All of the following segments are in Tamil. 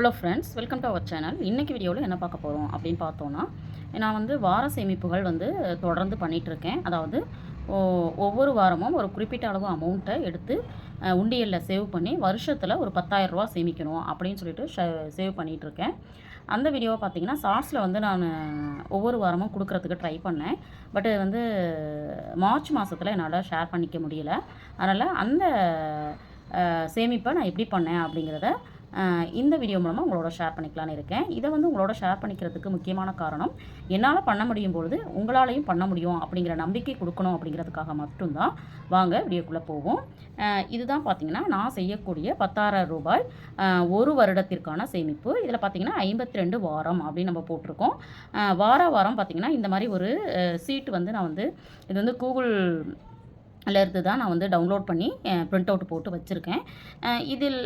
Hello friends welcome to our channel இன்றைக்கி வீடியோவில் என்ன பார்க்க போகிறோம் அப்படின்னு பார்த்தோன்னா நான் வந்து வார சேமிப்புகள் வந்து தொடர்ந்து பண்ணிகிட்டு இருக்கேன் அதாவது ஒவ்வொரு வாரமும் ஒரு குறிப்பிட்ட அளவு அமௌண்ட்டை எடுத்து உண்டியலில் சேவ் பண்ணி வருஷத்தில் ஒரு பத்தாயிரம் ரூபா சேமிக்கணும் அப்படின்னு சொல்லிட்டு சேவ் பண்ணிகிட்டு இருக்கேன் அந்த வீடியோவை பார்த்தீங்கன்னா ஷார்ட்ஸில் வந்து நான் ஒவ்வொரு வாரமும் கொடுக்குறதுக்கு ட்ரை பண்ணேன். பட் வந்து மார்ச் மாதத்தில் என்னால் ஷேர் பண்ணிக்க முடியல. அதனால் அந்த சேமிப்பை நான் எப்படி பண்ணேன் அப்படிங்கிறத இந்த வீடியோ மூலமாக உங்களோட ஷேர் பண்ணிக்கலான்னு இருக்கேன். இதை வந்து உங்களோட ஷேர் பண்ணிக்கிறதுக்கு முக்கியமான காரணம் என்னால் பண்ண முடியும் பொழுது உங்களாலையும் பண்ண முடியும் அப்படிங்கிற நம்பிக்கை கொடுக்கணும் அப்படிங்கிறதுக்காக மட்டும்தான். வாங்க வீடியோக்குள்ளே போவோம். இதுதான் பார்த்தீங்கன்னா நான் செய்யக்கூடிய பத்தாயிரம் ரூபாய் ஒரு வருடத்திற்கான சேமிப்பு. இதில் பார்த்தீங்கன்னா ஐம்பத்தி ரெண்டு வாரம் அப்படின்னு நம்ம போட்டிருக்கோம். வார வாரம் பார்த்தீங்கன்னா இந்த மாதிரி ஒரு சீட்டு வந்து நான் வந்து இது வந்து கூகுள் இருந்து தான் நான் வந்து டவுன்லோட் பண்ணி பிரிண்ட் அவுட் போட்டு வச்சுருக்கேன். இதில்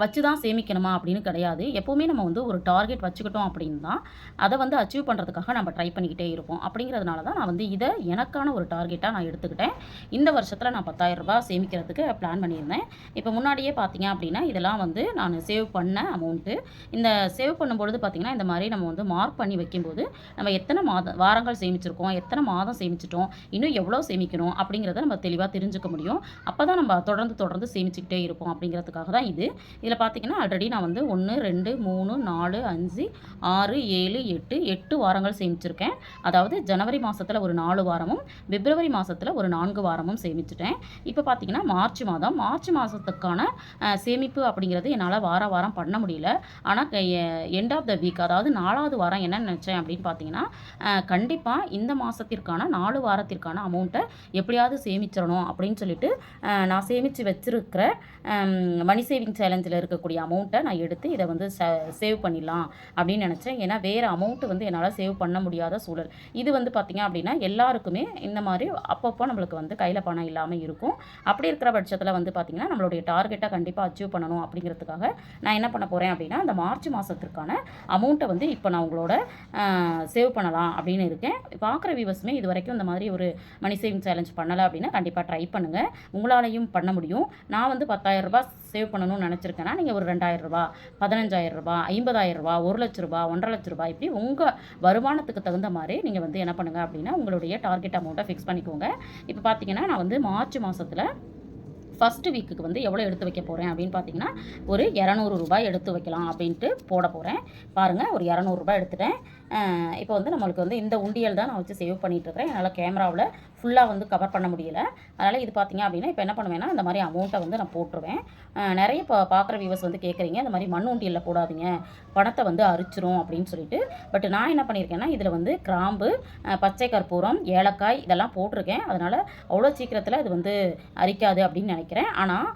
வச்சு தான் சேமிக்கணுமா அப்படின்னு கிடையாது. எப்போவுமே நம்ம வந்து ஒரு டார்கெட் வச்சுக்கிட்டோம் அப்படின்னு தான் அதை வந்து அச்சீவ் பண்ணுறதுக்காக நம்ம ட்ரை பண்ணிக்கிட்டே இருப்போம். அப்படிங்கிறதுனால தான் நான் வந்து இதை எனக்கான ஒரு டார்கெட்டாக நான் எடுத்துக்கிட்டேன். இந்த வருஷத்தில் நான் 10000 ரூபாய் சேமிக்கிறதுக்கு பிளான் பண்ணியிருந்தேன். இப்போ முன்னாடியே பார்த்தீங்க அப்படின்னா இதெல்லாம் வந்து நான் சேவ் பண்ண அமௌண்ட்டு இந்த சேவ் பண்ணும்பொழுது பார்த்தீங்கன்னா இந்த மாதிரி நம்ம வந்து மார்க் பண்ணி வைக்கும்போது நம்ம எத்தனை மாத வாரங்கள் சேமிச்சிருக்கோம் எத்தனை மாதம் சேமிச்சிட்டோம் இன்னும் எவ்வளோ சேமிக்கணும் அப்படிங்கிறத நம்ம தெளிவாக தெரிஞ்சுக்க முடியும். அப்போ தான் நம்ம தொடர்ந்து தொடர்ந்து சேமிச்சுக்கிட்டே இருப்போம் அப்படிங்கிறதுக்காக தான் இது. இதில் பார்த்தீங்கன்னா ஆல்ரெடி நான் வந்து ஒன்று ரெண்டு மூணு நாலு அஞ்சு ஆறு ஏழு எட்டு எட்டு வாரங்கள் சேமிச்சிருக்கேன். அதாவது ஜனவரி மாதத்தில் ஒரு நாலு வாரமும் பிப்ரவரி மாதத்தில் ஒரு நான்கு வாரமும் சேமிச்சிட்டேன். இப்போ பார்த்தீங்கன்னா மார்ச் மாதம். மார்ச் மாதத்துக்கான சேமிப்பு அப்படிங்கிறது என்னால் வார வாரம் பண்ண முடியல. ஆனால் எண்ட் ஆஃப் த வீக் அதாவது நாலாவது வாரம் என்ன நினச்சேன் அப்படின்னு பார்த்தீங்கன்னா கண்டிப்பாக இந்த மாதத்திற்கான நாலு வாரத்திற்கான அமௌண்ட்டை எப்படியாவது சேமிச்சிடணும் அப்படின்னு சொல்லிட்டு நான் சேமித்து வச்சிருக்கிற மணி சேவிங் சேலஞ்சில் இருக்கக்கூடிய அமௌண்ட்டை நான் எடுத்து இதை வந்து சேவ் பண்ணிடலாம் அப்படின்னு நினச்சேன். ஏன்னா வேறு அமௌண்ட்டு வந்து என்னால் சேவ் பண்ண முடியாத சூழல். இது வந்து பார்த்திங்க அப்படின்னா எல்லாருக்குமே இந்த மாதிரி அப்பப்போ நம்மளுக்கு வந்து கையில் பணம் இல்லாமல் இருக்கும். அப்படி இருக்கிற பட்சத்தில் வந்து பார்த்திங்கன்னா நம்மளுடைய டார்கெட்டை கண்டிப்பாக அச்சீவ் பண்ணணும் அப்படிங்கிறதுக்காக நான் என்ன பண்ண போகிறேன் அப்படின்னா இந்த மார்ச் மாதத்திற்கான அமௌண்ட்டை வந்து இப்போ நான் உங்களோட சேவ் பண்ணலாம் அப்படின்னு இருக்கேன். பார்க்குற வியூவர்ஸுமே இது வரைக்கும் இந்த மாதிரி ஒரு மணி சேவிங் சேலஞ்ச் பண்ணலை அப்படின்னா கண்டிப்பாக ட்ரை பண்ணுங்கள் உங்களாலையும் பண்ண முடியும். நான் வந்து 10000 ரூபாய் சேவ் பண்ணணும்னு நினச்சிருக்கேன்னா நீங்கள் ஒரு 2000 ரூபாய் பதினஞ்சாயிரம் ரூபாய் ஐம்பதாயிரம் ஒரு லட்ச ரூபா ஒன்றரை லட்ச ரூபாய் இப்படி உங்கள் வருமானத்துக்கு தகுந்த மாதிரி நீங்கள் வந்து என்ன பண்ணுங்கள் அப்படின்னா உங்களுடைய டார்கெட் அமௌண்ட்டை ஃபிக்ஸ் பண்ணிக்கோங்க. இப்போ பார்த்தீங்கன்னா நான் வந்து மார்ச் மாதத்தில் ஃபஸ்ட்டு வீக்குக்கு வந்து எவ்வளோ எடுத்து வைக்க போகிறேன் அப்படின்னு பார்த்தீங்கன்னா ஒரு இரநூறு ரூபாய் எடுத்து வைக்கலாம் அப்படின்ட்டு போட போகிறேன் பாருங்கள் ஒரு இரநூறுபா எடுத்துட்டேன். இப்போ வந்து நம்மளுக்கு வந்து இந்த உண்டியல் தான் நான் வச்சு சேவ் பண்ணிட்டு என்னால் கேமராவில் ஃபுல்லாக வந்து கவர் பண்ண முடியல. அதனால் இது பார்த்தீங்க அப்படின்னா இப்போ என்ன பண்ணுவேன்னா இந்த மாதிரி அமௌண்ட்டை வந்து நான் போட்டுருவேன். நிறைய இப்போ பார்க்குற வியூவர்ஸ் வந்து கேட்குறீங்க இந்த மாதிரி மண் உண்டியலில் போடாதீங்க பணத்தை வந்து அரிச்சிரும் அப்படின்னு சொல்லிட்டு. பட் நான் என்ன பண்ணியிருக்கேன்னா இதில் வந்து கிராம்பு பச்சை கற்பூரம் ஏலக்காய் இதெல்லாம் போட்டிருக்கேன். அதனால் அவ்வளோ சீக்கிரத்தில் இது வந்து அரிக்காது அப்படின்னு நினைக்கிறேன். ஆனால்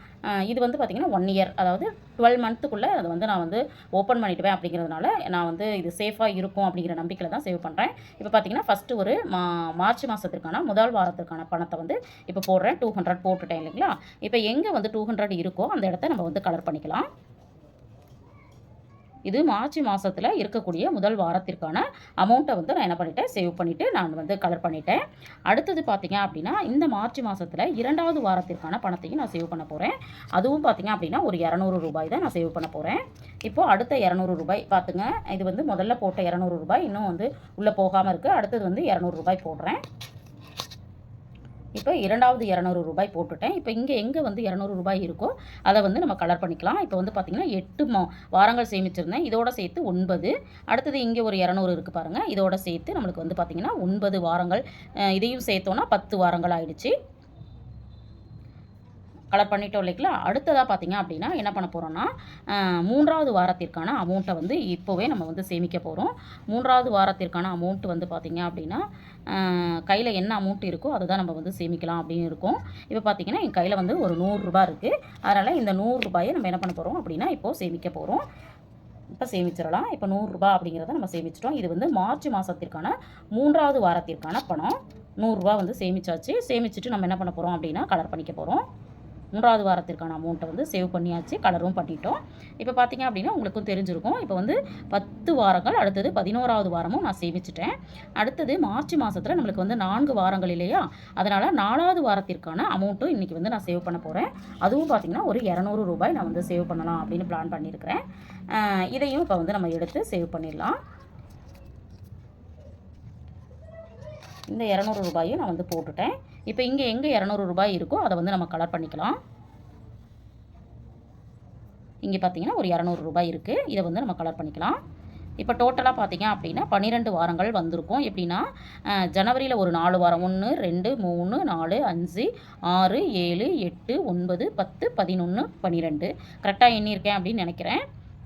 இது வந்து பார்த்திங்கன்னா ஒன் இயர் அதாவது டுவெல் மந்த்துக்குள்ளே அதை வந்து நான் வந்து ஓப்பன் பண்ணிவிடுவேன் அப்படிங்கிறதுனால நான் வந்து இது சேஃபாக இருக்கும் அப்படிங்கிற நம்பிக்கையில் தான் சேவ் பண்ணுறேன் இப்போ பார்த்தீங்கன்னா ஃபஸ்ட்டு ஒரு மா மார்ச் மாதத்திற்கான முதல் வாரத்திற்கான பணத்தை வந்து இப்போ போடுறேன். டூ ஹண்ட்ரட் போட்டுட்டேன் இல்லைங்களா? இப்போ எங்கே வந்து டூ ஹண்ட்ரட் இருக்கோ அந்த இடத்த நம்ம வந்து கலர் பண்ணிக்கலாம். இது மார்ச் மாதத்தில் இருக்கக்கூடிய முதல் வாரத்திற்கான அமௌண்ட்டை வந்து நான் என்ன பண்ணிட்டேன்? சேவ் பண்ணிவிட்டு நான் வந்து கலர் பண்ணிட்டேன். அடுத்தது பார்த்தீங்க அப்படின்னா இந்த மார்ச் மாதத்தில் இரண்டாவது வாரத்திற்கான பணத்தையும் நான் சேவ் பண்ண போகிறேன் அதுவும் பார்த்தீங்க அப்படின்னா ஒரு இரநூறு ரூபாய் தான் நான் சேவ் பண்ண போகிறேன் இப்போது அடுத்த இரநூறு ரூபாய் பார்த்துங்க இது வந்து முதல்ல போட்ட இரநூறு ரூபாய் இன்னும் வந்து உள்ளே போகாமல் இருக்குது அடுத்தது வந்து இரநூறு ரூபாய் போடுறேன். இப்போ இரண்டாவது இரநூறு ரூபாய் போட்டுட்டேன். இப்போ இங்கே எங்கே வந்து இரநூறு ரூபாய் இருக்கோ அதை வந்து நம்ம கலர் பண்ணிக்கலாம். இப்போ வந்து பார்த்திங்கன்னா எட்டு மா வாரங்கள் சேமிச்சிருந்தேன். இதோட சேர்த்து ஒன்பது. அடுத்தது இங்கே ஒரு இரநூறு இருக்குது பாருங்கள் இதோட சேர்த்து நம்மளுக்கு வந்து பார்த்திங்கன்னா ஒன்பது வாரங்கள் இதையும் சேர்த்தோன்னா பத்து வாரங்கள் ஆயிடுச்சு. கலர் பண்ணிட்டோம் இல்லைங்களா? அடுத்ததாக பார்த்தீங்க அப்படின்னா என்ன பண்ண போகிறோன்னா மூன்றாவது வாரத்திற்கான அமௌண்ட்டை வந்து இப்போவே நம்ம வந்து சேமிக்க போகிறோம் மூன்றாவது வாரத்திற்கான அமௌண்ட் வந்து பார்த்தீங்க அப்படின்னா கையில் என்ன அமௌண்ட் இருக்கோ அதை தான் நம்ம வந்து சேமிக்கலாம் அப்படின்னு இருக்கோம். இப்போ பார்த்தீங்கன்னா என் கையில் வந்து ஒரு நூறுரூபா இருக்குது அதனால் இந்த நூறுரூபாயை நம்ம என்ன பண்ண போகிறோம் அப்படின்னா இப்போது சேமிக்க போகிறோம் இப்போ சேமிச்சிடலாம். இப்போ நூறுரூபா அப்படிங்கிறத நம்ம சேமிச்சிட்டோம். இது வந்து மார்ச் மாதத்திற்கான மூன்றாவது வாரத்திற்கான பணம். நூறுரூவா வந்து சேமிச்சாச்சு. சேமிச்சுட்டு நம்ம என்ன பண்ண போகிறோம் அப்படின்னா கலர் பண்ணிக்க போகிறோம் மூன்றாவது வாரத்திற்கான அமௌண்ட்டை வந்து சேவ் பண்ணியாச்சு கலரும் பண்ணிட்டோம். இப்போ பார்த்தீங்க அப்படின்னா உங்களுக்கும் தெரிஞ்சிருக்கும். இப்போ வந்து பத்து வாரங்கள் அடுத்தது பதினோராவது வாரமும் நான் சேமிச்சிட்டேன். அடுத்தது மார்ச் மாதத்தில் நம்மளுக்கு வந்து நான்கு வாரங்கள் இல்லையா? அதனால் நாலாவது வாரத்திற்கான அமௌண்ட்டும் இன்றைக்கி வந்து நான் சேவ் பண்ண போகிறேன் அதுவும் பார்த்திங்கன்னா ஒரு இரநூறு ரூபாய் நான் வந்து சேவ் பண்ணலாம் அப்படின்னு பிளான் பண்ணியிருக்கிறேன். இதையும் இப்போ வந்து நம்ம எடுத்து சேவ் பண்ணிடலாம். இந்த இரநூறு ரூபாயும் நான் வந்து போட்டுட்டேன். இப்போ இங்கே எங்கே இரநூறு ரூபாய் இருக்கோ அதை வந்து நம்ம கலர் பண்ணிக்கலாம். இங்கே பார்த்தீங்கன்னா ஒரு இரநூறு ரூபாய் இருக்குது இதை வந்து நம்ம கலர் பண்ணிக்கலாம். இப்போ டோட்டலாக பார்த்தீங்க அப்படின்னா பன்னிரெண்டு வாரங்கள் வந்திருக்கும். எப்படின்னா ஜனவரியில் ஒரு நாலு வாரம். ஒன்று ரெண்டு மூணு நாலு அஞ்சு ஆறு ஏழு எட்டு ஒன்பது பத்து பதினொன்று பன்னிரெண்டு. கரெக்டாக எண்ணியிருக்கேன் அப்படின்னு நினைக்கிறேன்.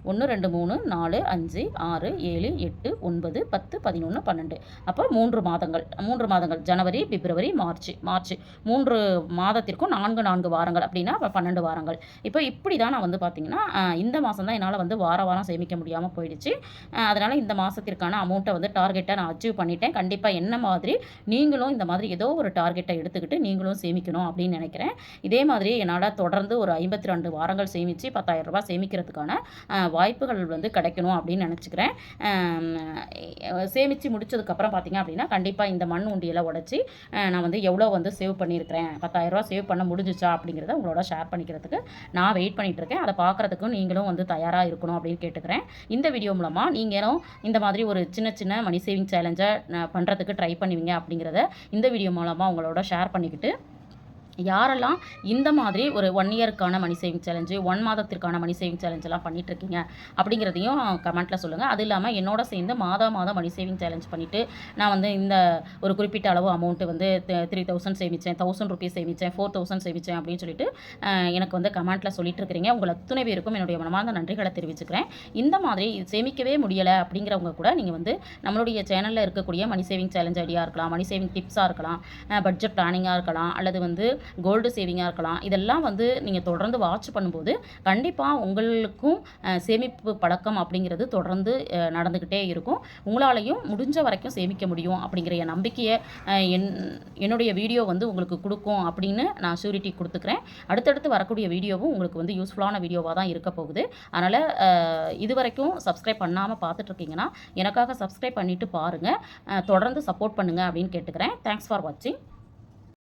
ஒன்று ரெண்டு மூணு நாலு அஞ்சு ஆறு ஏழு எட்டு ஒன்பது பத்து பதினொன்று பன்னெண்டு. அப்போ மூன்று மாதங்கள். மூன்று மாதங்கள். ஜனவரி பிப்ரவரி மார்ச் மார்ச் மூன்று மாதத்திற்கும் நான்கு நான்கு வாரங்கள் அப்படின்னா பன்னெண்டு வாரங்கள். இப்போ இப்படி தான் நான் வந்து பார்த்தீங்கன்னா இந்த மாதம் தான் என்னால் வந்து வார வாரம் சேமிக்க முடியாமல் போயிடுச்சு. அதனால் இந்த மாதத்திற்கான அமௌண்ட்டை வந்து டார்கெட்டை நான் அச்சீவ் பண்ணிட்டேன். கண்டிப்பாக என்ன மாதிரி நீங்களும் இந்த மாதிரி ஏதோ ஒரு டார்கெட்டை எடுத்துக்கிட்டு நீங்களும் சேமிக்கணும் அப்படின்னு நினைக்கிறேன். இதே மாதிரி என்னால் தொடர்ந்து ஒரு ஐம்பத்தி ரெண்டு வாரங்கள் சேமித்து பத்தாயிரம் ரூபாய் சேமிக்கிறதுக்கான வாய்ப்புகள் வந்து கிடைக்கணும் அப்படின்னு நினச்சிக்கிறேன். சேமித்து முடிச்சதுக்கப்புறம் பார்த்தீங்க அப்படின்னா கண்டிப்பாக இந்த மண் உண்டியெல்லாம் உடச்சி நான் வந்து எவ்வளோ வந்து சேவ் பண்ணியிருக்கிறேன் பத்தாயிரரூவா சேவ் பண்ண முடிஞ்சிச்சா அப்படிங்கிறத உங்களோட ஷேர் பண்ணிக்கிறதுக்கு நான் வெயிட் பண்ணிகிட்டு இருக்கேன். அதை பார்க்குறதுக்கும் நீங்களும் வந்து தயாராக இருக்கணும் அப்படின்னு கேட்டுக்கிறேன். இந்த வீடியோ மூலமாக நீங்களும் இந்த மாதிரி ஒரு சின்ன சின்ன மணி சேவிங் சேலஞ்சை பண்ணுறதுக்கு ட்ரை பண்ணுவீங்க அப்படிங்கிறத இந்த வீடியோ மூலமாக உங்களோட ஷேர் பண்ணிக்கிட்டு யாரெல்லாம் இந்த மாதிரி ஒரு ஒன் இயருக்கான மணி சேவிங் சேலஞ்சு ஒன் மாதத்திற்கான மணி சேவிங் சேலஞ்செல்லாம் பண்ணிகிட்ருக்கீங்க இருக்கீங்க அப்படிங்கிறதையும் கமெண்ட்டில் சொல்லுங்கள் அது இல்லாமல் என்னோட சேர்ந்து மாதா மாதம் மணி சேவிங் சேலஞ்ச் பண்ணிவிட்டு நான் வந்து இந்த ஒரு குறிப்பிட்ட அளவு அமௌண்ட்டு வந்து த்ரீ தௌசண்ட் சேமித்தேன் தௌசண்ட் ருபீஸ் சேமித்தேன் ஃபோர் தௌசண்ட் சேமித்தேன் அப்படின்னு சொல்லிட்டு எனக்கு வந்து கமெண்ட்டில் சொல்லிட்டு இருக்கிறீங்க உங்கள் அத்துணை பேருக்கும் என்னுடைய மனமார்ந்த நன்றிகளை தெரிவிச்சுக்கிறேன். இந்த மாதிரி சேமிக்கவே முடியலை அப்படிங்கிறவங்க கூட நீங்கள் வந்து நம்மளுடைய சேனலில் இருக்கக்கூடிய மணி சேவிங் சேலஞ்ச் ஐடியா இருக்கலாம் மணி சேவிங் டிப்ஸாக இருக்கலாம் பட்ஜெட் பிளானிங்காக இருக்கலாம் அல்லது வந்து கோல்டு சேவிங்காக இருக்கலாம். இதெல்லாம் வந்து நீங்கள் தொடர்ந்து வாட்ச் பண்ணும்போது கண்டிப்பாக உங்களுக்கும் சேமிப்பு பழக்கம் அப்படிங்கிறது தொடர்ந்து நடந்துக்கிட்டே இருக்கும். உங்களாலையும் முடிஞ்ச வரைக்கும் சேமிக்க முடியும் அப்படிங்கிற என் நம்பிக்கையை என் என்னுடைய வீடியோ வந்து உங்களுக்கு கொடுக்கும் அப்படின்னு நான் ஷூரிட்டி கொடுத்துக்கிறேன். அடுத்தடுத்து வரக்கூடிய வீடியோவும் உங்களுக்கு வந்து யூஸ்ஃபுல்லான வீடியோவாக தான் இருக்க போகுது. அதனால் இது வரைக்கும் சப்ஸ்கிரைப் பண்ணாமல் பார்த்துட்ருக்கீங்கன்னா எனக்காக சப்ஸ்கிரைப் பண்ணிவிட்டு பாருங்கள் தொடர்ந்து சப்போர்ட் பண்ணுங்கள் அப்படின்னு கேட்டுக்கிறேன். தேங்க்ஸ் ஃபார் வாட்சிங்